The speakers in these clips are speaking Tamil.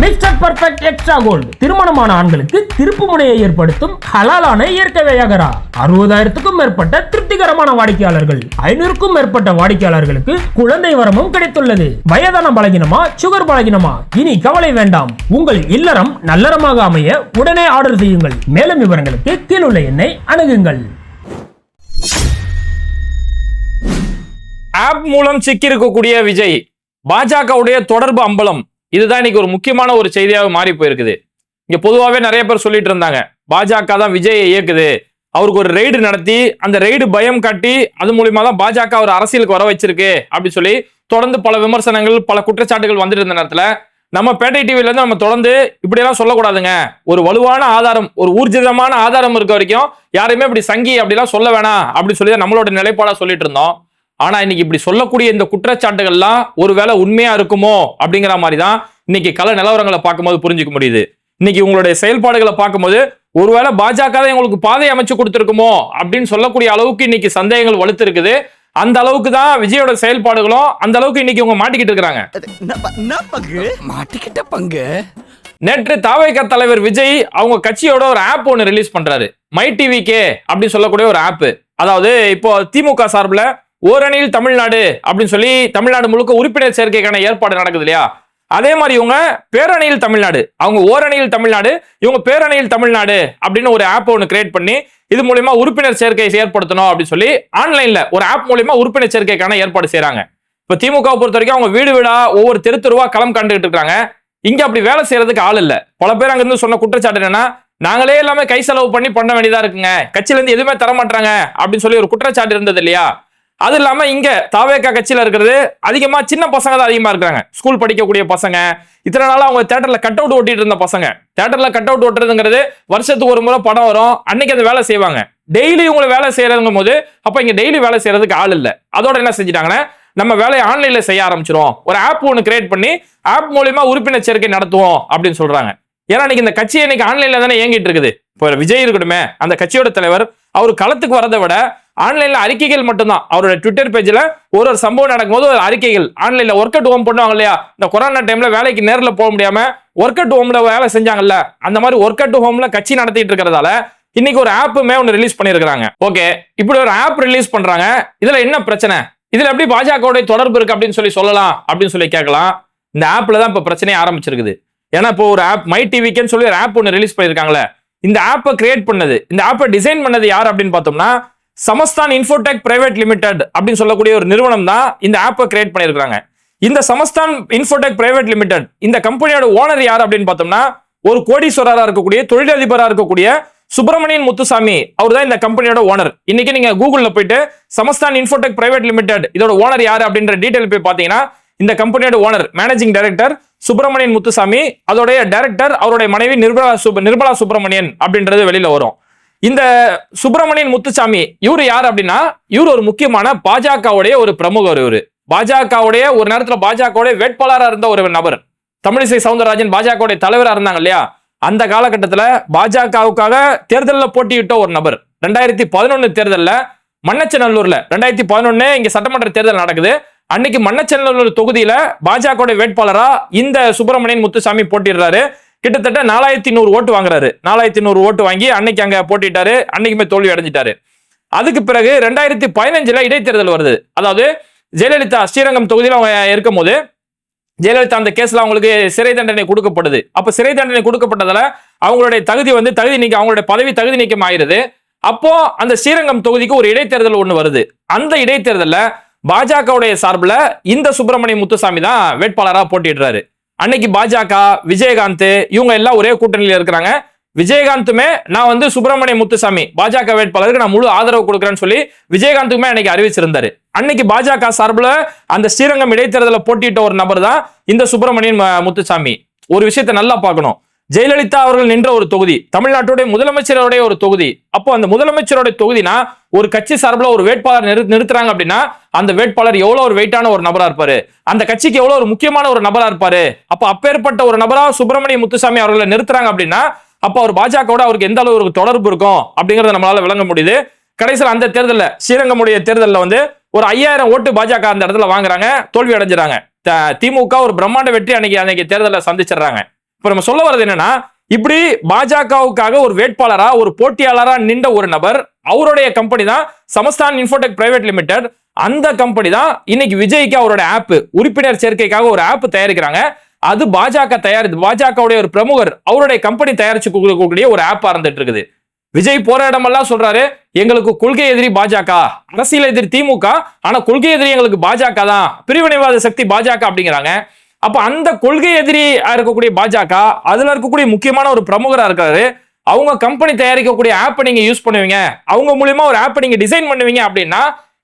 மிஸ்டர் பர்ஃபெக்ட் எக்ஸ்ட்ரா கோல்டு திருமணமான ஆண்களுக்கு திருப்பு முனையை ஏற்படுத்தும் ஹலாலான இயற்கை வியாகரா. அறுபதாயிரத்துக்கும் மேற்பட்ட திருப்திகரமான வாடிக்கையாளர்கள். ஐநூறுக்கும் மேற்பட்ட வாடிக்கையாளர்களுக்கு குழந்தை வரமும் கிடைத்துள்ளது. வயதான பலகினமா சுகர் பலகினமா? இனி கவலை வேண்டாம். உங்கள் இல்லறம் நல்லறமாக அமைய உடனே ஆர்டர் செய்யுங்கள். மேலும் விவரங்களுக்கு கீழுள்ள எண்ணை அணுகுங்கள். ஆப் மூலம் சிக்கியிருக்கக்கூடிய விஜய் பாஜகவுடைய தொடர்பு அம்பலம். இதுதான் இன்னைக்கு ஒரு முக்கியமான ஒரு செய்தியாக மாறி போயிருக்குது. இங்க பொதுவாகவே நிறைய பேர் சொல்லிட்டு இருந்தாங்க. பாஜக தான் விஜயை இயக்குது. அவருக்கு ஒரு ரெய்டு நடத்தி அந்த ரெய்டு பயம் காட்டி அது மூலியமா தான் பாஜக ஒரு அரசியலுக்கு வர வச்சிருக்கு அப்படின்னு சொல்லி தொடர்ந்து பல விமர்சனங்கள் பல குற்றச்சாட்டுகள் வந்துட்டு இருந்த நேரத்துல நம்ம பேட்டை டிவில இருந்து நம்ம தொடர்ந்து இப்படியெல்லாம் சொல்லக்கூடாதுங்க. ஒரு வலுவான ஆதாரம் ஒரு ஊர்ஜிதமான ஆதாரம் இருக்க வரைக்கும் யாரையுமே இப்படி சங்கி அப்படிலாம் சொல்ல வேணாம் அப்படின்னு சொல்லி தான் நம்மளோட நிலைப்பாடா சொல்லிட்டு இருந்தோம். ஆனா இன்னைக்கு இப்படி சொல்லக்கூடிய இந்த குற்றச்சாட்டுகள்லாம் ஒருவேளை உண்மையா இருக்குமோ அப்படிங்கிற மாதிரி தான் இன்னைக்கு கள நிலவரங்களை பார்க்கும்போது புரிஞ்சுக்க முடியுது. இன்னைக்கு உங்களுடைய செயல்பாடுகளை பார்க்கும்போது ஒருவேளை பாஜக தான் உங்களுக்கு பாதை அமைச்சு கொடுத்துருக்குமோ அப்படின்னு சொல்லக்கூடிய அளவுக்கு இன்னைக்கு சந்தேகங்கள் வலுத்து இருக்குது அந்த அளவுக்கு தான் விஜயோட செயல்பாடுகளும் அந்த அளவுக்கு இன்னைக்கு இவங்க மாட்டிக்கிட்டு இருக்கிறாங்க. மாட்டிக்கிட்ட பங்கு. நேற்று தாவைக்க தலைவர் விஜய் அவங்க கட்சியோட ஒரு ஆப் ஒன்று ரிலீஸ் பண்றாரு. மை டிவி கே அப்படின்னு சொல்லக்கூடிய ஒரு ஆப் அதாவது இப்போ திமுக சார்பில் ஓரணியில் தமிழ்நாடு அப்படின்னு சொல்லி தமிழ்நாடு முழுக்க உறுப்பினர் சேர்க்கைக்கான ஏற்பாடு நடக்குது இல்லையா? அதே மாதிரி இவங்க பேரணியில் தமிழ்நாடு. அவங்க ஓரணியில் தமிழ்நாடு இவங்க பேரணியில் தமிழ்நாடு அப்படின்னு ஒரு ஆப் ஒன்று கிரியேட் பண்ணி இது மூலயமா உறுப்பினர் சேர்க்கையை ஏற்படுத்தணும் அப்படின்னு சொல்லி ஆன்லைன்ல ஒரு ஆப் மூலயமா உறுப்பினர் சேர்க்கைக்கான ஏற்பாடு செய்யறாங்க இப்ப திமுக பொறுத்த வரைக்கும் அவங்க வீடு வீடா ஒவ்வொரு தெரு தெருவா களம் கண்டுகிட்டு இருக்காங்க. இங்க அப்படி வேலை செய்யறதுக்கு ஆள் இல்ல. பல பேர் அங்க இருந்து சொன்ன குற்றச்சாட்டு என்னன்னா நாங்களே எல்லாமே கை செலவு பண்ணி பண்ண வேண்டியதா இருக்குங்க. கட்சியில இருந்து எதுவுமே தர மாட்டாங்க அப்படின்னு சொல்லி ஒரு குற்றச்சாட்டு இருந்தது இல்லையா? அது இல்லாம இங்க தாவேக்கா கட்சியில இருக்கிறது அதிகமா சின்ன பசங்க தான் அதிகமா இருக்காங்க ஸ்கூல் படிக்கக்கூடிய பசங்க இத்தனை நாளாக அவங்க தேட்டர்ல கட் அவுட் ஓட்டிட்டு இருந்த பசங்க. தேட்டர்ல கட் அவுட் ஓட்டுறதுங்கிறது வருஷத்துக்கு ஒரு முறை படம் வரும் அன்னைக்கு அந்த வேலை செய்வாங்க. டெய்லி இவங்களை வேலை செய்யறதுங்கும் போது அப்ப இங்க டெய்லி வேலை செய்யறதுக்கு ஆள் இல்ல. அதோட என்ன செஞ்சுட்டாங்கன்னா நம்ம வேலையை ஆன்லைன்ல செய்ய ஆரம்பிச்சிரும் ஒரு ஆப் ஒன்று கிரியேட் பண்ணி ஆப் மூலியமா உறுப்பினர் சேர்க்கை நடத்துவோம் அப்படின்னு சொல்றாங்க. ஏன்னா இன்னைக்கு இந்த கட்சி இன்னைக்கு ஆன்லைன்ல தானே இயங்கிட்டு இருக்குது. இப்போ விஜய் இருக்கட்டுமே அந்த கட்சியோட தலைவர் அவர் களத்துக்கு வரதை விட ஆன்லைன்ல அறிக்கைகள் மட்டும்தான். அவரோட ட்விட்டர் பேஜ்ல ஒரு ஒரு சம்பவம் நடக்கும்போது ஒரு அறிக்கைகள். ஆன்லைன்ல ஒர்க் அட் ஹோம் பண்ணுவாங்க இல்லையா? இந்த கொரோனா டைம்ல வேலைக்கு நேரில் போக முடியாம ஒர்க் அட் ஹோம்ல வேலை செஞ்சாங்கல்ல? அந்த மாதிரி ஒர்க் அட் ஹோம்ல கட்சி நடத்திட்டு இருக்கிறதால இன்னைக்கு ஒரு ஆப்புமே ஒன்று ரிலீஸ் பண்ணியிருக்கிறாங்க. ஓகே இப்படி ஒரு ஆப் ரிலீஸ் பண்றாங்க. இதுல என்ன பிரச்சனை? இதுல எப்படி பாஜகவுடைய தொடர்பு இருக்கு அப்படின்னு சொல்லி சொல்லலாம் அப்படின்னு சொல்லி கேட்கலாம். இந்த ஆப்ல தான் இப்ப பிரச்சனையே ஆரம்பிச்சிருக்குது. ஏன்னா இப்போ ஒரு ஆப் மை டிவிக்குன்னு சொல்லி ஒரு ஆப் ஒன்று ரிலீஸ் பண்ணியிருக்காங்களே. இந்த ஆப்பை கிரியேட் பண்ணது இந்த ஆப்பை டிசைன் பண்ணது யார் அப்படின்னு பார்த்தோம்னா சமஸ்தான் இன்ஃபோடெக் பிரைவேட் லிமிடெட் அப்படின்னு சொல்லக்கூடிய ஒரு நிறுவனம் தான் இந்த ஆப்பை கிரியேட் பண்ணியிருக்காங்க இந்த சமஸ்தான் இன்ஃபோடெக் பிரைவேட் லிமிடெட் இந்த கம்பெனியோட ஓனர் யார் அப்படின்னு பார்த்தோம்னா ஒரு கோடீஸ்வரராக இருக்கக்கூடிய தொழிலதிபராக இருக்கக்கூடிய சுப்பிரமணியன் முத்துசாமி. அவர் தான் இந்த கம்பெனியோட ஓனர் இன்னைக்கு நீங்க கூகுள்ல போயிட்டு சமஸ்தான் இன்ஃபோடெக் பிரைவேட் லிமிடெட் இதோட ஓனர் யாரு அப்படின்ற டீடைல் போய் பாத்தீங்கன்னா இந்த கம்பெனியோட owner managing director Subramanian Muthusamy அதோடைய டைரக்டர் அவருடைய மனைவி நிர்மலா சுப் நிர்மலா சுப்பிரமணியன் அப்படின்றது வெளியில வரும். இந்த சுப்பிரமணியன் முத்துசாமி இவர் யார் அப்படின்னா இவர் ஒரு முக்கியமான பாஜகவுடைய ஒரு பிரமுகர் இவர். பாஜகவுடைய ஒரு நேரத்தில் பாஜகவுடைய வேட்பாளராக இருந்த ஒரு நபர். தமிழிசை சவுந்தரராஜன் பாஜகவுடைய தலைவராக இருந்தாங்க இல்லையா? அந்த காலகட்டத்தில் பாஜகவுக்காக தேர்தலில் போட்டியிட்ட ஒரு நபர். ரெண்டாயிரத்தி பதினொன்று தேர்தலில் மண்ணச்சநல்லூர்ல ரெண்டாயிரத்தி பதினொன்று இங்கே சட்டமன்ற தேர்தல் நடக்குது. அன்னைக்கு மன்னச்சநல்லூர் தொகுதியில் பாஜகவுடைய வேட்பாளராக இந்த சுப்பிரமணியன் முத்துசாமி போட்டிடுறாரு கிட்டத்தட்ட நாலாயிரத்தி நூறு ஓட்டு வாங்குறாரு. நாலாயிரத்தி நூறு ஓட்டு வாங்கி அன்னைக்கு அங்க போட்டிட்டாரு அன்னைக்குமே தோல்வி அடைஞ்சிட்டாரு. அதுக்கு பிறகு ரெண்டாயிரத்தி பதினஞ்சுல இடைத்தேர்தல் வருது. அதாவது ஜெயலலிதா ஸ்ரீரங்கம் தொகுதியில் அவங்க இருக்கும் போது ஜெயலலிதா அந்த கேஸ்ல அவங்களுக்கு சிறை தண்டனை கொடுக்கப்படுது. அப்ப சிறை தண்டனை கொடுக்கப்பட்டதால அவங்களுடைய தகுதி வந்து தகுதி நீக்கம் அவங்களுடைய பதவி தகுதி நீக்கம் ஆயிருது. அப்போ அந்த ஸ்ரீரங்கம் தொகுதிக்கு ஒரு இடைத்தேர்தல் ஒன்று வருது. அந்த இடைத்தேர்தலில் பாஜகவுடைய சார்பில் இந்த சுப்பிரமணிய முத்துசாமி தான் வேட்பாளராக போட்டிடுறாரு அன்னைக்கு பாஜக விஜயகாந்த் இவங்க எல்லாம் ஒரே கூட்டணியில் இருக்கிறாங்க. விஜயகாந்துமே நான் வந்து சுப்பிரமணிய முத்துசாமி பாஜக வேட்பாளருக்கு நான் முழு ஆதரவு கொடுக்குறேன்னு சொல்லி விஜயகாந்துக்குமே அன்னைக்கு அறிவிச்சிருந்தாரு. அன்னைக்கு பாஜக சார்பில் அந்த ஸ்ரீரங்கம் இடைத்தேர்தலில் போட்டியிட்ட ஒரு நபர் தான் இந்த சுப்பிரமணியன் ம- முத்துசாமி. ஒரு விஷயத்தை நல்லா பார்க்கணும். ஜெயலலிதா அவர்கள் நின்ற ஒரு தொகுதி தமிழ்நாட்டுடைய முதலமைச்சருடைய ஒரு தொகுதி. அப்போ அந்த முதலமைச்சருடைய தொகுதினா ஒரு கட்சி சார்பில் ஒரு வேட்பாளர் நிறு நிறுத்துறாங்க அப்படின்னா அந்த வேட்பாளர் எவ்வளோ ஒரு வெயிட்டான ஒரு நபராக இருப்பாரு? அந்த கட்சிக்கு எவ்வளோ ஒரு முக்கியமான ஒரு நபராக இருப்பாரு? அப்போ அப்பேற்பட்ட ஒரு நபராக சுப்பிரமணிய முத்துசாமி அவர்களை நிறுத்துறாங்க அப்படின்னா அப்போ அவர் பாஜகவோட அவருக்கு எந்த அளவு ஒரு தொடர்பு இருக்கும்? அப்படிங்கிறத நம்மளால விளங்க முடியுது. கடைசியில் அந்த தேர்தலில் ஸ்ரீரங்கமுடைய தேர்தலில் வந்து ஒரு ஐயாயிரம் ஓட்டு பாஜக அந்த இடத்துல வாங்குறாங்க தோல்வி அடைஞ்சிடறாங்க. த- திமுக ஒரு பிரம்மாண்ட வெற்றி அன்னைக்கு அன்னைக்கு தேர்தலில் சந்திச்சிடுறாங்க. இப்ப நம்ம சொல்ல வர்றது என்னன்னா இப்படி பாஜகவுக்காக ஒரு வேட்பாளரா ஒரு போட்டியாளரா நின்ற ஒரு நபர் அவருடைய கம்பெனி தான் சமஸ்தான் இன்ஃபோடெக் பிரைவேட் லிமிடெட் அந்த கம்பெனி தான் இன்னைக்கு விஜய்க்கு அவரோட ஆப் உறுப்பினர் சேர்க்கைக்காக ஒரு ஆப் தயாரிக்கிறாங்க. அது பாஜக தயாரித்து பாஜகவுடைய ஒரு பிரமுகர் அவருடைய கம்பெனி தயாரிச்சு கொடுக்கக்கூடிய ஒரு ஆப்பா இருந்துட்டு இருக்குது. விஜய் போற இடமெல்லாம் சொல்றாரு எங்களுக்கு கொள்கை எதிரி பாஜக அரசியல் எதிரி திமுக ஆனா கொள்கை எதிரி எங்களுக்கு பாஜக தான். பிரிவினைவாத சக்தி பாஜக அப்படிங்கிறாங்க. அப்போ அந்த கொள்கை எதிரியாக இருக்கக்கூடிய பாஜக அதில் இருக்கக்கூடிய முக்கியமான ஒரு பிரமுகராக இருக்காரு. அவங்க கம்பெனி தயாரிக்கக்கூடிய ஆப்பை நீங்கள் யூஸ் பண்ணுவீங்க. அவங்க மூலியமா ஒரு ஆப்பை நீங்கள் டிசைன் பண்ணுவீங்க அப்படின்னா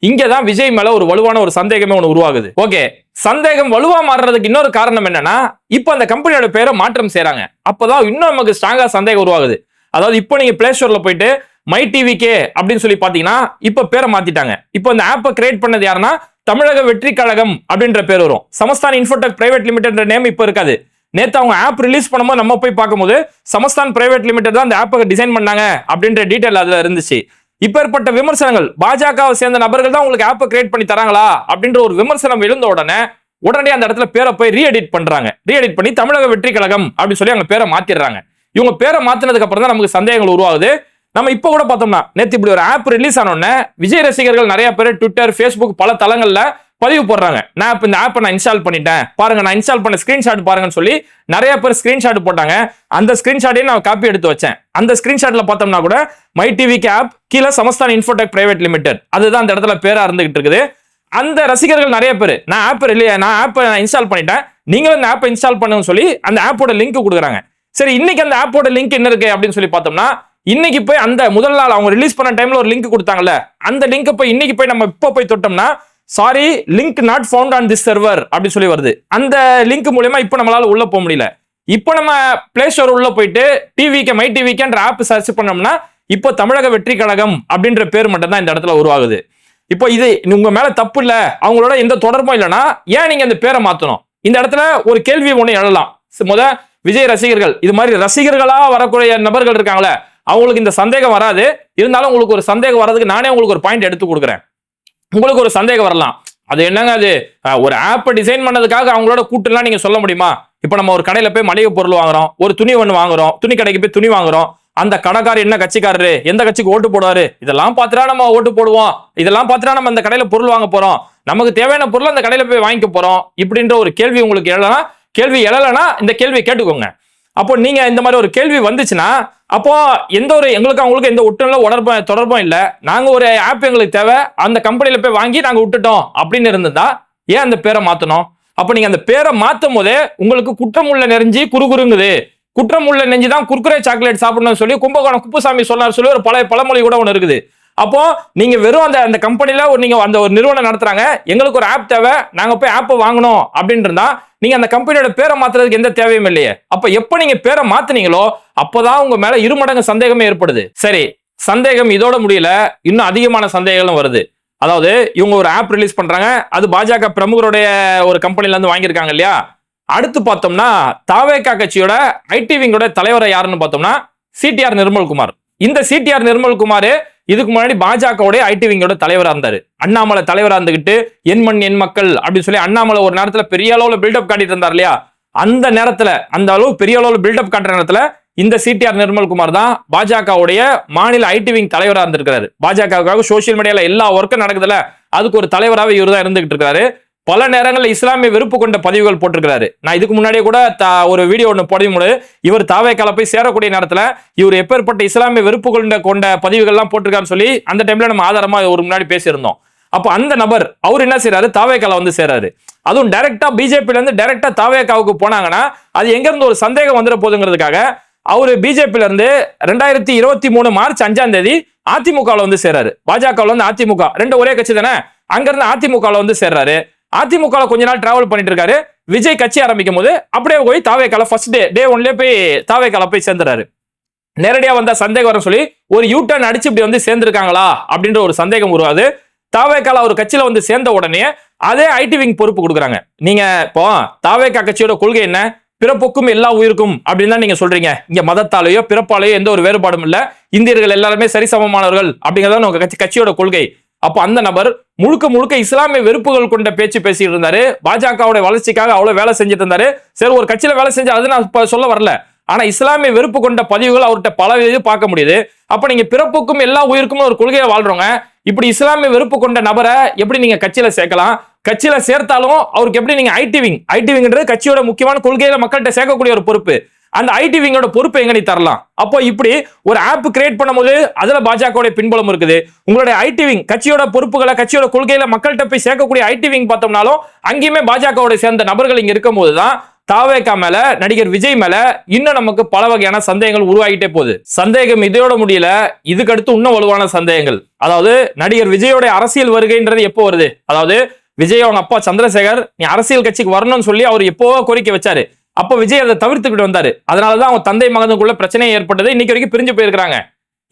இங்கே தான் விஜய் மேலே ஒரு வலுவான ஒரு சந்தேகமே ஒன்று உருவாகுது. ஓகே சந்தேகம் வலுவா மாறுறதுக்கு இன்னொரு காரணம் என்னன்னா இப்போ அந்த கம்பெனியோட பேரை மாற்றம் செய்கிறாங்க அப்போதான் இன்னும் நமக்கு ஸ்ட்ராங்காக சந்தேகம் உருவாகுது. அதாவது இப்போ நீங்கள் பிளே ஸ்டோரில் போயிட்டு மை டிவிகே அப்படின்னு சொல்லி பார்த்தீங்கன்னா இப்போ பேரை மாற்றிட்டாங்க இப்போ இந்த ஆப்பை கிரியேட் பண்ணது யாருன்னா தமிழக வெற்றி கழகம் அப்படின்ற பேர் வரும். Samasthan infotech private limited name இப்போ இருக்காது. நேற்று அவங்க ஆப் ரிலீஸ் பண்ணும்போது நம்ம போய் பார்க்கும்போது சமஸ்தான் பிரைவேட் லிமிடெட் தான் அந்த ஆப்பை டிசைன் பண்ணாங்க அப்படின்ற டீட்டெயில் அதில் இருந்துச்சு. இப்பேற்பட்ட விமர்சனங்கள் பாஜகவை சேர்ந்த நபர்கள் தான் உங்களுக்கு ஆப்பை கிரியேட் பண்ணி தராங்களா அப்படின்ற ஒரு விமர்சனம் எழுந்த உடனே உடனே அந்த இடத்துல பேரை போய் ரீஎடிட் பண்றாங்க. ரீஎடிட் பண்ணி தமிழக வெற்றி கழகம் அப்படின்னு சொல்லி அவங்க பேரை மாத்திடுறாங்க. இவங்க பேரை மாத்தினதுக்கு அப்புறம் தான் நமக்கு சந்தேகங்கள் உருவாகுது. நம்ம இப்போ கூட பார்த்தோம்னா நேற்று இப்படி ஒரு ஆப் ரிலீஸ் ஆனோடனே விஜய் ரசிகர்கள் நிறைய பேர் ட்விட்டர் ஃபேஸ்புக் பல தளங்களில் பதிவு போடுறாங்க. நான் இப்போ இந்த ஆப்பை நான் இன்ஸ்டால் பண்ணிட்டேன். பாருங்க நான் இன்ஸ்டால் பண்ண ஸ்கிரீன்ஷாட் பாருங்கன்னு சொல்லி நிறைய பேர் ஸ்கிரீன்ஷாட் போட்டாங்க. அந்த ஸ்கிரீன்ஷாட்டையும் நான் காப்பி எடுத்து வச்சேன். அந்த ஸ்கிரீன்ஷாட்ல பார்த்தோம்னா கூட மை டிவிக்கு ஆப் கீழே சமஸ்தான் இன்ஃபோடெக் பிரைவேட் லிமிடெட் அதுதான் அந்த இடத்துல பேரா இருந்துகிட்டு இருக்குது. அந்த ரசிகர்கள் நிறைய பேர் நான் ஆப் இல்லையா நான் ஆப்பை நான் இன்ஸ்டால் பண்ணிட்டேன். நீங்களும் இந்த ஆப்பை இன்ஸ்டால் பண்ணுங்கன்னு சொல்லி அந்த ஆப்போட லிங்க் கொடுக்குறாங்க. சரி இன்னைக்கு அந்த ஆப்போட லிங்க் என்ன இருக்கு அப்படின்னு சொல்லி பார்த்தோம்னா இன்னைக்கு போய் அந்த முதல் நாள் அவங்க ரிலீஸ் பண்ண டைம்ல ஒரு லிங்க் கொடுத்தாங்கல்ல அந்த லிங்க் போய் இன்னைக்கு போய் நம்ம இப்போ போய் தொட்டோம்னா sorry link not found on this server அப்படின்னு சொல்லி வருது. அந்த லிங்க் மூலியமா இப்போ நம்மளால உள்ள போக முடியல. இப்போ நம்ம பிளே ஸ்டோர் உள்ள போயிட்டு டிவிக்கு மை டிவிக்குன்ற ஆப் சர்ச் பண்ணோம்னா இப்போ தமிழக வெற்றி கழகம் அப்படின்ற பேர் மட்டும் தான் இந்த இடத்துல உருவாகுது. இப்போ இது உங்க மேல தப்பு இல்ல. அவங்களோட எந்த தொடர்பும் இல்லைன்னா ஏன் நீங்க அந்த பேரை மாத்தணும்? இந்த இடத்துல ஒரு கேள்வி ஒன்று எழலாம். முத விஜய் ரசிகர்கள் இது மாதிரி ரசிகர்களா வரக்கூடிய நபர்கள் இருக்காங்களே அவங்களுக்கு இந்த சந்தேகம் வராது. இருந்தாலும் உங்களுக்கு ஒரு சந்தேகம் வர்றதுக்கு நானே உங்களுக்கு ஒரு பாயிண்ட் எடுத்து கொடுக்குறேன். உங்களுக்கு ஒரு சந்தேகம் வரலாம். அது என்னங்க அது? ஒரு ஆப்பை டிசைன் பண்ணதுக்காக அவங்களோட கூட்டுலாம் நீங்க சொல்ல முடியுமா? இப்போ நம்ம ஒரு கடையில போய் மளிகை பொருள் வாங்குறோம். ஒரு துணி ஒன்று வாங்குறோம். துணி கடைக்கு போய் துணி வாங்குறோம். அந்த கடைக்காரர் என்ன கட்சிக்காரரு? எந்த கட்சிக்கு ஓட்டு போடுவாரு? இதெல்லாம் பார்த்துட்டா நம்ம ஓட்டு போடுவோம். இதெல்லாம் பார்த்துட்டா நம்ம அந்த கடையில பொருள் வாங்க போறோம். நமக்கு தேவையான பொருள் அந்த கடையில போய் வாங்கிக்க போறோம். இப்படின்ற ஒரு கேள்வி உங்களுக்கு எழலாம் கேள்வி எழலைன்னா இந்த கேள்வியை கேட்டுக்கோங்க. அப்போ நீங்க இந்த மாதிரி ஒரு கேள்வி வந்துச்சுன்னா அப்போ எந்த ஒரு எங்களுக்கு அவங்களுக்கு எந்த ஒட்டுல உடற்ப தொடர்பும் இல்லை. நாங்கள் ஒரு ஆப் எங்களுக்கு தேவை. அந்த கம்பெனியில் போய் வாங்கி நாங்கள் விட்டுட்டோம் அப்படின்னு இருந்திருந்தா ஏன் அந்த பேரை மாற்றணும் அப்போ நீங்கள் அந்த பேரை மாற்றும் போதே உங்களுக்கு குற்றம் உள்ள நெறிஞ்சி குறுகுறுங்குது. குற்றம் உள்ள நெஞ்சு தான் குர்குரே சாக்லேட் சாப்பிடணும்னு சொல்லி கும்பகோணம் குப்புசாமி சொன்னார் சொல்லி ஒரு பழைய பழமொழி கூட ஒன்று இருக்குது. அப்போ நீங்க வெறும் அந்த அந்த கம்பெனில ஒரு நீங்க அந்த ஒரு நிறுவனம் நடத்துறாங்க. எங்களுக்கு ஒரு ஆப் தேவை. நாங்க போய் ஆப்பை வாங்கணும் அப்படின்னு இருந்தா நீங்க அந்த கம்பெனியோட பேரை மாத்துறதுக்கு எந்த தேவையும் இல்லையே. அப்ப எப்ப நீங்க பேரை மாத்தினீங்களோ அப்பதான் உங்க மேல இருமடங்கு சந்தேகமே ஏற்படுது. சரி சந்தேகம் இதோட முடியல இன்னும் அதிகமான சந்தேகங்களும் வருது. அதாவது இவங்க ஒரு ஆப் ரிலீஸ் பண்றாங்க அது பாஜக பிரமுகருடைய ஒரு கம்பெனில இருந்து வாங்கியிருக்காங்க இல்லையா? அடுத்து பார்த்தோம்னா தாவேகா கட்சியோட ஐடி விங்கோட தலைவரை யாருன்னு பார்த்தோம்னா சிடிஆர் நிர்மல்குமார். இந்த சிடிஆர் நிர்மல்குமார் இதுக்கு முன்னாடி பாஜகவுடைய ஐடி விங்கோட தலைவராக இருந்தார். அண்ணாமலை தலைவராக இருந்துகிட்டு என் மண் என் மக்கள் அப்படின்னு சொல்லி அண்ணாமலை ஒரு நேரத்தில் பெரிய அளவில் பில்டப் காட்டிட்டு இருந்தார் இல்லையா? அந்த நேரத்தில் அந்த அளவு பெரிய அளவில் பில்டப் காட்டுற நேரத்தில் இந்த சிடிஆர் நிர்மல்குமார் தான் பாஜகவுடைய மாநில ஐடி விங் தலைவராக இருந்திருக்காரு பாஜகவுக்காக சோசியல் மீடியாவில் எல்லா ஒர்க்கும் நடக்குதுல அதுக்கு ஒரு தலைவராக இவர் தான் இருந்துகிட்டு இருக்காரு. பல நேரங்களில் இஸ்லாமிய வெறுப்பு கொண்ட பதிவுகள் போட்டிருக்கிறாரு. நான் இதுக்கு முன்னாடியே கூட ஒரு வீடியோ ஒன்று போடும்போது இவர் தாவே போய் சேரக்கூடிய நேரத்தில் இவர் எப்பேற்பட்ட இஸ்லாமிய வெறுப்பு கொண்ட கொண்ட பதிவுகள்லாம் போட்டிருக்காருன்னு சொல்லி அந்த டைம்ல நம்ம ஆதாரமாக ஒரு முன்னாடி பேசியிருந்தோம். அப்போ அந்த நபர் அவர் என்ன செய்யறாரு தாவேக்கால வந்து சேராரு. அதுவும் டைரக்டா பிஜேபியிலேருந்து டைரக்டா தாவேக்காவுக்கு போனாங்கன்னா அது எங்கேருந்து ஒரு சந்தேகம் வந்துட போதுங்கிறதுக்காக அவர் பிஜேபில இருந்து ரெண்டாயிரத்தி இருபத்தி மூணு மார்ச் அஞ்சாம் தேதி அதிமுகவில் வந்து சேர்றாரு பாஜகவில் வந்து அதிமுக ரெண்டு ஒரே கட்சி தானே? அங்கிருந்து அதிமுகவில் வந்து சேர்றாரு. அதிமுக கொஞ்ச நாள் டிராவல் பண்ணிட்டு இருக்காரு விஜய் கட்சி ஆரம்பிக்கும் போது அப்படியே போய் தாவேக்கால ஃபர்ஸ்ட் டே டே ஒன்லயே போய் தாவேக்கால போய் சேர்ந்துறாரு. நேரடியா வந்த சந்தேகம் வரும் சொல்லி ஒரு யூ டர்ன் அடிச்சு இப்படி வந்து சேர்ந்திருக்காங்களா? அப்படின்ற ஒரு சந்தேகம் உருவாது தாவேக்கால ஒரு கட்சியில வந்து சேர்ந்த உடனே அதே ஐடி விங் பொறுப்பு கொடுக்குறாங்க. நீங்க இப்போ தாவேக்கா கட்சியோட கொள்கை என்ன? பிறப்புக்கும் எல்லா உயிருக்கும் அப்படின்னு தான் நீங்க சொல்றீங்க. இங்க மதத்தாலேயோ பிறப்பாலேயோ எந்த ஒரு வேறுபாடும் இல்ல. இந்தியர்கள் எல்லாருமே சரிசமமானவர்கள் அப்படிங்கிறதான் உங்க கட்சி கட்சியோட கொள்கை. அப்போ அந்த நபர் முழுக்க முழுக்க இஸ்லாமிய வெறுப்புகள் கொண்ட பேச்சு பேசிட்டு இருந்தாரு. பாஜகவுடைய வளர்ச்சிக்காக அவ்வளவு வேலை செஞ்சுட்டு இருந்தாரு. சரி ஒரு கட்சியில வேலை செஞ்சு அது நான் சொல்ல வரல. ஆனா இஸ்லாமிய வெறுப்பு கொண்ட பதிவுகள் அவர்கிட்ட பல இது பார்க்க முடியுது. அப்ப நீங்க பிறப்புக்கும் எல்லா உயிருக்கும் ஒரு கொள்கையை வாழ்றோங்க இப்படி இஸ்லாமிய வெறுப்பு கொண்ட நபரை எப்படி நீங்க கட்சியில சேர்க்கலாம்? கட்சியில சேர்த்தாலும் அவருக்கு எப்படி நீங்க ஐடி விங் ஐடி விங்ன்றது கட்சியோட முக்கியமான கொள்கையில மக்கள்கிட்ட சேர்க்கக்கூடிய ஒரு பொறுப்பு. அந்த ஐடி விங்கோட பொறுப்பை எங்க நீ தரலாம்? அப்போ இப்படி ஒரு ஆப் கிரியேட் பண்ணும்போது அதுல பாஜகவுடைய பின்புலம் இருக்குது. உங்களுடைய ஐடி விங் கட்சியோட பொறுப்புகளை கட்சியோட கொள்கையில மக்கள்கிட்ட போய் சேர்க்கக்கூடிய ஐடி விங் பார்த்தோம்னாலும் அங்கேயுமே பாஜகவோட சேர்ந்த நபர்கள் இங்க இருக்கும்போது தான் தாவேகா மேல நடிகர் விஜய் மேல இன்னும் நமக்கு பல வகையான சந்தேகங்கள் உருவாகிட்டே போகுது. சந்தேகம் இதோட முடியல இதுக்கடுத்து இன்னும் வலுவான சந்தேகங்கள். அதாவது நடிகர் விஜயோட அரசியல் வருகைன்றது எப்போ வருது? அதாவது விஜய் அவங்க அப்பா சந்திரசேகர் நீ அரசியல் கட்சிக்கு வரணும்னு சொல்லி அவர் எப்போவோ கோரிக்கை வச்சாரு. அப்ப விஜய் அதை தவிர்த்துக்கிட்டு வந்தாரு. அதனாலதான் அவங்க தந்தை மகனுக்குள்ள பிரச்சனை ஏற்பட்டது. இன்னைக்கு வரைக்கும் பிரிஞ்சு போயிருக்காங்க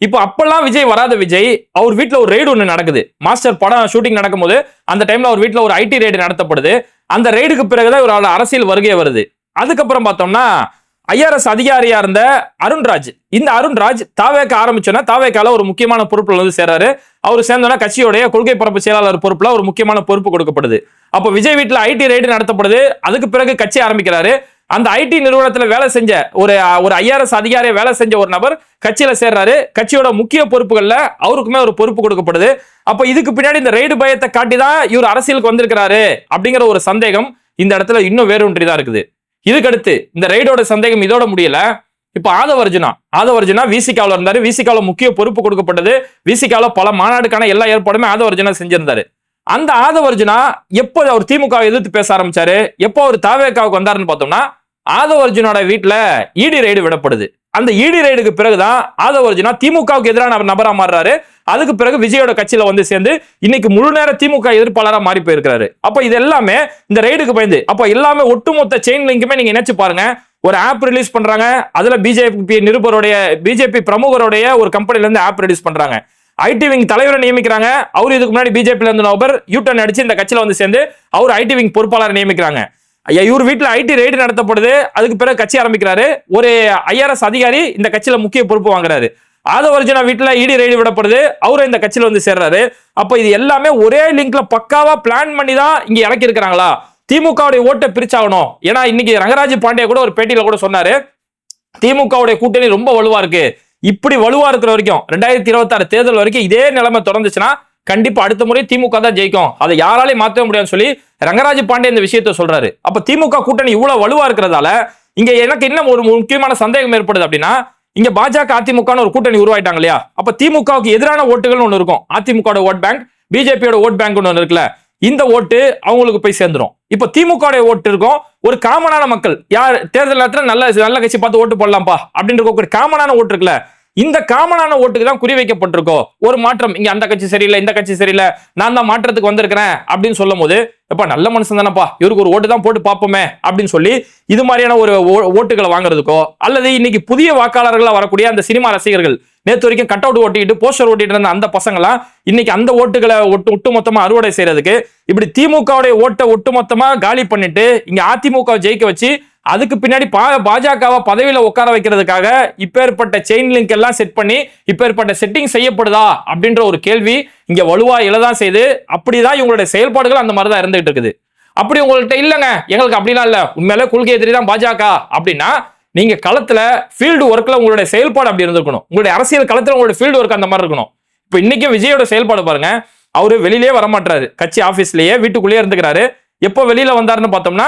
இப்போ அப்பெல்லாம் விஜய் வராத விஜய் அவர் வீட்டில் ஒரு ரெய்டு ஒன்று நடக்குது. மாஸ்டர் படம் ஷூட்டிங் நடக்கும்போது அந்த டைம்ல அவர் வீட்டில் ஒரு ஐடி ரெய்டு நடத்தப்படுது. அந்த ரெய்டுக்கு பிறகுதான் இவரோட அரசியல் வருகை வருது. அதுக்கப்புறம் பார்த்தோம்னா ஐஆர்எஸ் அதிகாரியா இருந்த அருண்ராஜ் இந்த அருண்ராஜ் தாவேக்க ஆரம்பிச்சோன்னா தாவேக்கால ஒரு முக்கியமான பொறுப்புல வந்து சேர்றாரு அவர் சேர்ந்தோன்னா கட்சியோடைய கொள்கை பரப்பு செயலாளர் பொறுப்புல ஒரு முக்கியமான பொறுப்பு கொடுக்கப்படுது. அப்போ விஜய் வீட்டுல ஐடி ரெய்டு நடத்தப்படுது. அதுக்கு பிறகு கட்சி ஆரம்பிக்கிறாரு. அந்த ஐடி நிறுவனத்துல வேலை செஞ்ச ஒரு ஒரு ஐஆர்எஸ் அதிகாரியை வேலை செஞ்ச ஒரு நபர் கட்சியில சேர்றாரு. கட்சியோட முக்கிய பொறுப்புகள்ல அவருக்குமே ஒரு பொறுப்பு கொடுக்கப்படுது. அப்ப இதுக்கு பின்னாடி இந்த ரெய்டு பயத்தை காட்டி தான் இவர் அரசியலுக்கு வந்திருக்கிறாரு அப்படிங்கிற ஒரு சந்தேகம் இந்த இடத்துல இன்னும் வேறு தான் இருக்குது. இதுக்கடுத்து இந்த ரெய்டோட சந்தேகம் இதோட முடியல. இப்ப ஆதவர்ஜுனா ஆதவர்ஜுனா விசிகாவில் இருந்தாரு. விசிகாவில் முக்கிய பொறுப்பு கொடுக்கப்பட்டது. விசிகாவில் பல மாநாடுக்கான எல்லா ஏற்பாடுமே ஆதவர்ஜுனா செஞ்சிருந்தாரு. அந்த ஆதவர்ஜுனா எப்போ அவர் திமுக எதிர்த்து பேச ஆரம்பிச்சாரு? எப்போ அவர் தாவேக்காவுக்கு வந்தாருன்னு பார்த்தோம்னா ஆதவர்ஜுனோட வீட்டுல இடி ரைடு விடப்படுது. அந்த இடி ரைடுக்கு பிறகுதான் ஆதவர்ஜுனா திமுகவுக்கு எதிரான நபரா மாறுறாரு. அதுக்கு பிறகு விஜயோட கட்சியில வந்து சேர்ந்து இன்னைக்கு முழு நேர திமுக எதிர்ப்பாளராக மாறி போயிருக்காரு அப்ப இது எல்லாமே இந்த ரைடுக்கு பயந்து. அப்ப எல்லாமே ஒட்டுமொத்த செயின் லிங்குமே நீங்க நினைச்சு பாருங்க. ஒரு ஆப் ரிலீஸ் பண்றாங்க. அதுல பிஜேபி நிருபருடைய பிஜேபி பிரமுகருடைய ஒரு கம்பெனில இருந்து ஆப் ரிலீஸ் பண்றாங்க. ஐடி விங் தலைவரை நியமிக்கிறாங்க. அவர் இதுக்கு முன்னாடி பிஜேபியில இருந்த நபர். யூ டர்ன் அடிச்சு இந்த கட்சியில வந்து சேர்ந்து அவர் ஐடி விங் பொறுப்பாளரை நியமிக்கிறாங்க. ஐயா இவர் வீட்டில் ஐடி ரெய்டு நடத்தப்படுது. அதுக்கு பிறகு கட்சி ஆரம்பிக்கிறாரு. ஒரு ஐஆர்எஸ் அதிகாரி இந்த கட்சியில் முக்கிய பொறுப்பு வாங்குறாரு. ஆதவர்ஜுனா வீட்டில் இடி ரெய்டு விடப்படுது. அவரும் இந்த கட்சியில் வந்து சேர்றாரு. அப்போ இது எல்லாமே ஒரே லிங்க்ல பக்காவா பிளான் பண்ணி தான் இங்கே இறக்கியிருக்கிறாங்களா? திமுகவுடைய ஓட்டை பிரிச்சாகணும். ஏன்னா இன்னைக்கு ரங்கராஜ் பாண்டியா கூட ஒரு பேட்டியில கூட சொன்னாரு. திமுகவுடைய கூட்டணி ரொம்ப வலுவா இருக்கு. இப்படி வலுவா இருக்கிற வரைக்கும் ரெண்டாயிரத்தி இருபத்தாறு தேர்தல் வரைக்கும் இதே நிலைமை தொடர்ந்துச்சுன்னா கண்டிப்பா அடுத்த முறை திமுக தான் ஜெயிக்கும். அதை யாராலையும் மாற்ற முடியாதுன்னு சொல்லி ரங்கராஜ பாண்டே இந்த விஷயத்த சொல்றாரு. அப்ப திமுக கூட்டணி இவ்வளவு வலுவா இருக்கிறதால இங்க எனக்கு இன்னும் ஒரு முக்கியமான சந்தேகம் ஏற்படுது அப்படின்னா இங்க பாஜக அதிமுக ஒரு கூட்டணி உருவாயிட்டாங்க இல்லையா? அப்ப திமுகவுக்கு எதிரான ஓட்டுகள் ஒன்று இருக்கும். அதிமுக ஓட் பேங்க் பிஜேபியோட ஓட் பேங்க் ஒன்று இருக்குல்ல இந்த ஓட்டு அவங்களுக்கு போய் சேர்ந்துரும். இப்ப திமுக ஓட்டு இருக்கும். ஒரு காமனான மக்கள் யார் தேர்தல் நேரத்தில் நல்ல நல்ல கட்சி பார்த்து ஓட்டு போடலாம்ப்பா அப்படின்னு ஒரு காமனான ஓட்டு இருக்குல்ல இந்த காமனான ஓட்டுக்கு தான் குறி வைக்கப்பட்டிருக்கோ ஒரு மாற்றம் இங்க அந்த கட்சி சரியில்லை இந்த கட்சி சரியில்லை நான் தான் மாற்றத்துக்கு வந்திருக்கிறேன் அப்படின்னு சொல்லும் போது எப்பா நல்ல மனுஷன் தானப்பா இவருக்கு ஒரு ஓட்டு தான் போட்டு பார்ப்போமே அப்படின்னு சொல்லி இது மாதிரியான ஒரு ஓ- ஓட்டுகளை வாங்குறதுக்கோ அல்லது இன்னைக்கு புதிய வாக்காளர்களா வரக்கூடிய அந்த சினிமா ரசிகர்கள் நேற்று வரைக்கும் கட் அவுட் ஓட்டிட்டு போஸ்டர் ஓட்டிட்டு இருந்த அந்த பசங்களாம் இன்னைக்கு அந்த ஓட்டுகளை ஒட்டு ஒட்டுமொத்தமா அறுவடை செய்யறதுக்கு இப்படி திமுகவுடைய ஓட்டை ஒட்டுமொத்தமா காலி பண்ணிட்டு இங்க அதிமுக ஜெயிக்க வச்சு அதுக்கு பின்னாடி பா பாஜகவை பதவியில் உட்கார வைக்கிறதுக்காக இப்பேற்பட்ட செயின் லிங்க் எல்லாம் செட் பண்ணி இப்பேற்பட்ட செட்டிங் செய்யப்படுதா அப்படின்ற ஒரு கேள்வி இங்க வலுவா எழதான் செய்து அப்படிதான் இவங்களுடைய செயல்பாடுகள் அந்த மாதிரி தான் இருந்துகிட்டு இருக்குது. அப்படி உங்கள்கிட்ட இல்லைங்க. எங்களுக்கு அப்படிலாம் இல்லை. உண்மையிலே கொள்கை எதிரி தான் பாஜக. அப்படின்னா நீங்க களத்துல ஃபீல்டு ஒர்க்ல உங்களுடைய செயல்பாடு அப்படி இருந்திருக்கணும். உங்களுடைய அரசியல் களத்துல உங்களுடைய ஃபீல்டு ஒர்க் அந்த மாதிரி இருக்கணும். இப்போ இன்னைக்கு விஜயோட செயல்பாடு பாருங்க. அவரு வெளியிலே வரமாட்டாரு கட்சி ஆபீஸ்லயே வீட்டுக்குள்ளேயே இருந்துக்கிறாரு. எப்போ வெளியில வந்தாருன்னு பார்த்தோம்னா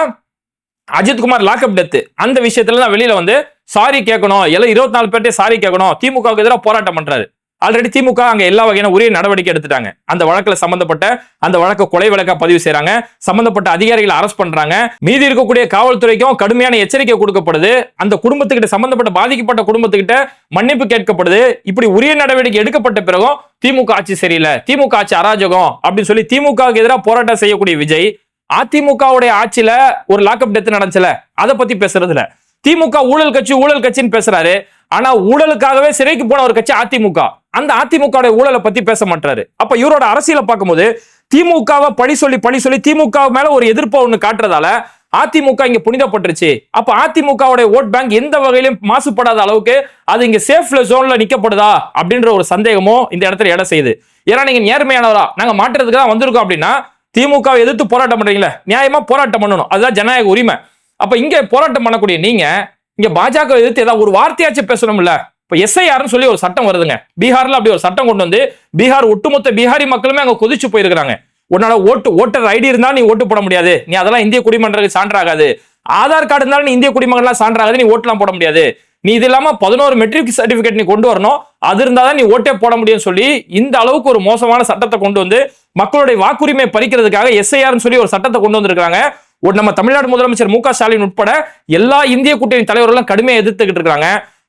அஜித்குமார் லாக்அப் டெத்து அந்த விஷயத்துல தான் வெளியில வந்து சாரி கேட்கணும் எல்லாம் இருபத்தி நாலு பேர்ட்டே சாரி கேட்கணும் திமுகவுக்கு எதிராக போராட்டம் பண்றாரு. ஆல்ரெடி திமுக அங்க எல்லா வகையான உரிய நடவடிக்கை எடுத்துட்டாங்க. அந்த வழக்குல சம்பந்தப்பட்ட அந்த வழக்கு கொலை வழக்கா பதிவு செய்யறாங்க சம்பந்தப்பட்ட அதிகாரிகளை அரெஸ்ட் பண்றாங்க. மீதி இருக்கக்கூடிய காவல்துறைக்கும் கடுமையான எச்சரிக்கை கொடுக்கப்படுது. அந்த குடும்பத்துக்கிட்ட சம்பந்தப்பட்ட பாதிக்கப்பட்ட குடும்பத்துக்கிட்ட மன்னிப்பு கேட்கப்படுது. இப்படி உரிய நடவடிக்கை எடுக்கப்பட்ட பிறகும் திமுக ஆட்சி சரியில்லை. திமுக ஆட்சி அராஜகம் அப்படின்னு சொல்லி திமுகவுக்கு எதிராக போராட்டம் செய்யக்கூடிய விஜய் அதிமுகவுடைய ஆட்சியில ஒரு லாக்அப் டெத் நடந்துச்சுல அதை பத்தி பேசுறது இல்ல திமுக ஊழல் கட்சி ஊழல் கட்சின்னு பேசுறாரு. ஆனா ஊழலுக்காகவே சிறைக்கு போன ஒரு கட்சி அதிமுக. அந்த அதிமுக ஊழலை பத்தி பேச மாட்டாரு அப்ப இவரோட அரசியலை பார்க்கும்போது திமுகவை பழி சொல்லி பழி சொல்லி திமுக மேல ஒரு எதிர்ப்பை ஒண்ணு காட்டுறதால அதிமுக இங்க புனிதப்பட்டுருச்சு. அப்ப அதிமுகவுடைய ஓட் பேங்க் எந்த வகையிலும் மாசுபடாத அளவுக்கு அது இங்க சேஃப்ல ஜோன்ல நிக்கப்படுதா அப்படின்ற ஒரு சந்தேகமும் இந்த இடத்துல இடம் செய்யுது. ஏன்னா நீங்க நேர்மையானவரா நாங்க மாற்றுறதுக்கு தான் வந்திருக்கோம் அப்படின்னா திமுகவை எதிர்த்து போராட்டம் பண்றீங்களே? நியாயமா போராட்டம் பண்ணணும். அதுதான் ஜனநாயக உரிமை. அப்ப இங்க போராட்டம் பண்ணக்கூடிய நீங்க இங்க பாஜக எதிர்த்து ஏதாவது ஒரு வார்த்தையாச்சும் பேசணும்ல? இப்ப எஸ்ஐஆர்னு சொல்லி ஒரு சட்டம் வருதுங்க. பீகார்ல அப்படி ஒரு சட்டம் கொண்டு வந்து பீகார் ஒட்டுமொத்த பீகாரி மக்களுமே அங்க கொதிச்சு போயிருக்கிறாங்க. உன்னால ஓட்டு ஓட்டர் ஐடி இருந்தாலும் நீ ஓட்டு போட முடியாது. நீ அதெல்லாம் இந்திய குடிமன்றத்துக்கு சான்றாகாது. ஆதார் கார்டு இருந்தாலும் நீ இந்திய குடிமகன்லாம் சான்றாகாது. நீ ஓட்டுலாம் போட முடியாது. நீ இது இல்லாம பதினோரு மெட்ரிக் சர்டிபிகேட் நீ கொண்டு வரணும். அது இருந்தால் தான் நீ ஓட்டே போட முடியும்னு சொல்லி இந்த அளவுக்கு ஒரு மோசமான சட்டத்தை கொண்டு வந்து மக்களுடைய வாக்குரிமை பறிக்கிறதுக்காக எஸ்ஐஆர்னு சொல்லி ஒரு சட்டத்தை கொண்டு வந்திருக்காங்க ஒரு நம்ம தமிழ்நாடு முதலமைச்சர் மு க ஸ்டாலின் உட்பட எல்லா இந்திய கூட்டணி தலைவர்களும் கடுமையாக எதிர்த்துக்கிட்டு இருக்காங்க.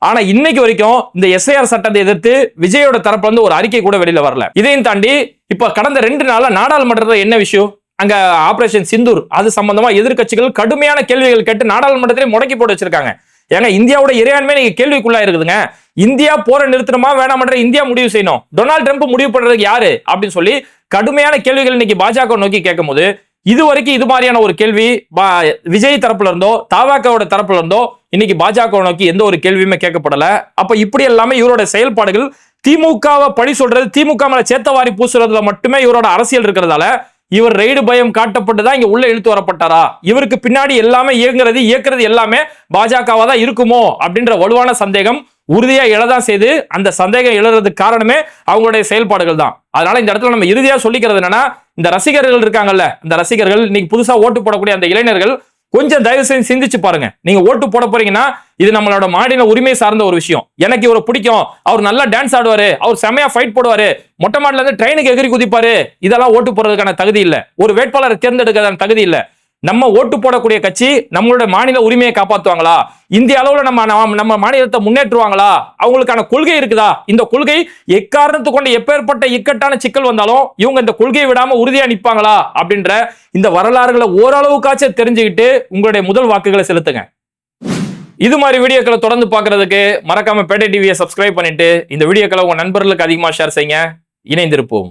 ஆனா இன்னைக்கு வரைக்கும் இந்த எஸ்ஐஆர் சட்டத்தை எதிர்த்து விஜயோட தரப்புல இருந்து ஒரு அறிக்கை கூட வெளியில வரல. இதையும் தாண்டி இப்ப கடந்த ரெண்டு நாளா நாடாளுமன்றத்தில் என்ன விஷயம்? அங்க ஆபரேஷன் சிந்தூர் அது சம்பந்தமா எதிர்க்கட்சிகள் கடுமையான கேள்விகள் கேட்டு நாடாளுமன்றத்திலே முடக்கி போட்டு வச்சிருக்காங்க. ஏங்க இந்தியாவோட இறையாண்மை நீங்க கேள்விக்குள்ளா இருக்குதுங்க. இந்தியா போரை நிறுத்தணுமா வேணாமன்ற இந்தியா முடிவு செய்யணும். டொனால்ட் ட்ரம்ப் முடிவு பண்றதுக்கு யாரு? அப்படின்னு சொல்லி கடுமையான கேள்விகள் இன்னைக்கு பாஜக நோக்கி கேட்கும் போது இது வரைக்கும் இது மாதிரியான ஒரு கேள்வி பா- விஜய் தரப்புல இருந்தோ தாவாக்காவோட தரப்புல இருந்தோ இன்னைக்கு பாஜக நோக்கி எந்த ஒரு கேள்வியுமே கேட்கப்படல. அப்ப இப்படி எல்லாமே இவரோட செயல்பாடுகள் திமுகவை பழி சொல்றது திமுக மேல சேத்தவாரி பூசுறதுல மட்டுமே இவரோட அரசியல் இருக்கிறதால இவர் ரெய்டு பயம் காட்டப்பட்டு தான் இங்க உள்ள இழுத்து வரப்பட்டாரா? இவருக்கு பின்னாடி எல்லாமே இயங்குறது இயக்குறது எல்லாமே பாஜகவா தான் இருக்குமோ? அப்படின்ற வலுவான சந்தேகம் உறுதியா எழதான் செய்து அந்த சந்தேகம் எழுறதுக்கு காரணமே அவங்களுடைய செயல்பாடுகள் தான். அதனால இந்த இடத்துல நம்ம இறுதியா சொல்லிக்கிறது என்னன்னா இந்த ரசிகர்கள் இருக்காங்கல்ல இந்த ரசிகர்கள் இன்னைக்கு புதுசா ஓட்டு போடக்கூடிய அந்த இளைஞர்கள் கொஞ்சம் தயவு செஞ்சு சிந்திச்சு பாருங்க. நீங்க ஓட்டு போட போறீங்கன்னா இது நம்மளோட மாநில உரிமை சார்ந்த ஒரு விஷயம். எனக்கு இவரை பிடிக்கும். அவர் நல்லா டான்ஸ் ஆடுவாரு. அவர் செமையா ஃபைட் போடுவாரு. மொட்டை மாடல இருந்து ட்ரெயினுக்கு எகிரி குதிப்பாரு. இதெல்லாம் ஓட்டு போடுறதுக்கான தகுதி இல்லை. ஒரு வேட்பாளரை தேர்ந்தெடுக்கிறதான தகுதி இல்லை. நம்ம ஓட்டு போடக்கூடிய கட்சி நம்மளோட மாநில உரிமையை காப்பாத்துவாங்களா? இந்திய அளவுல நம்ம நம்ம- நம்ம மாநிலத்தை முன்னேற்றுவாங்களா? அவங்களுக்கான கொள்கை இருக்குதா? இந்த கொள்கை எக்காரணத்து கொண்டு எப்பேற்பட்ட இக்கட்டான சிக்கல் வந்தாலும் இவங்க இந்த கொள்கையை விடாம உறுதியா நிற்பாங்களா அப்படின்ற இந்த வரலாறுகளை ஓரளவுக்காச்சும் தெரிஞ்சுக்கிட்டு உங்களுடைய முதல் வாக்குகளை செலுத்துங்க. இது மாதிரி வீடியோக்களை தொடர்ந்து பார்க்கறதுக்கு மறக்காம பேட்டை டிவியை சப்ஸ்கிரைப் பண்ணிட்டு இந்த வீடியோக்களை உங்க நண்பர்களுக்கு அதிகமா ஷேர் செய்யுங்க. இணைந்திருப்போம்.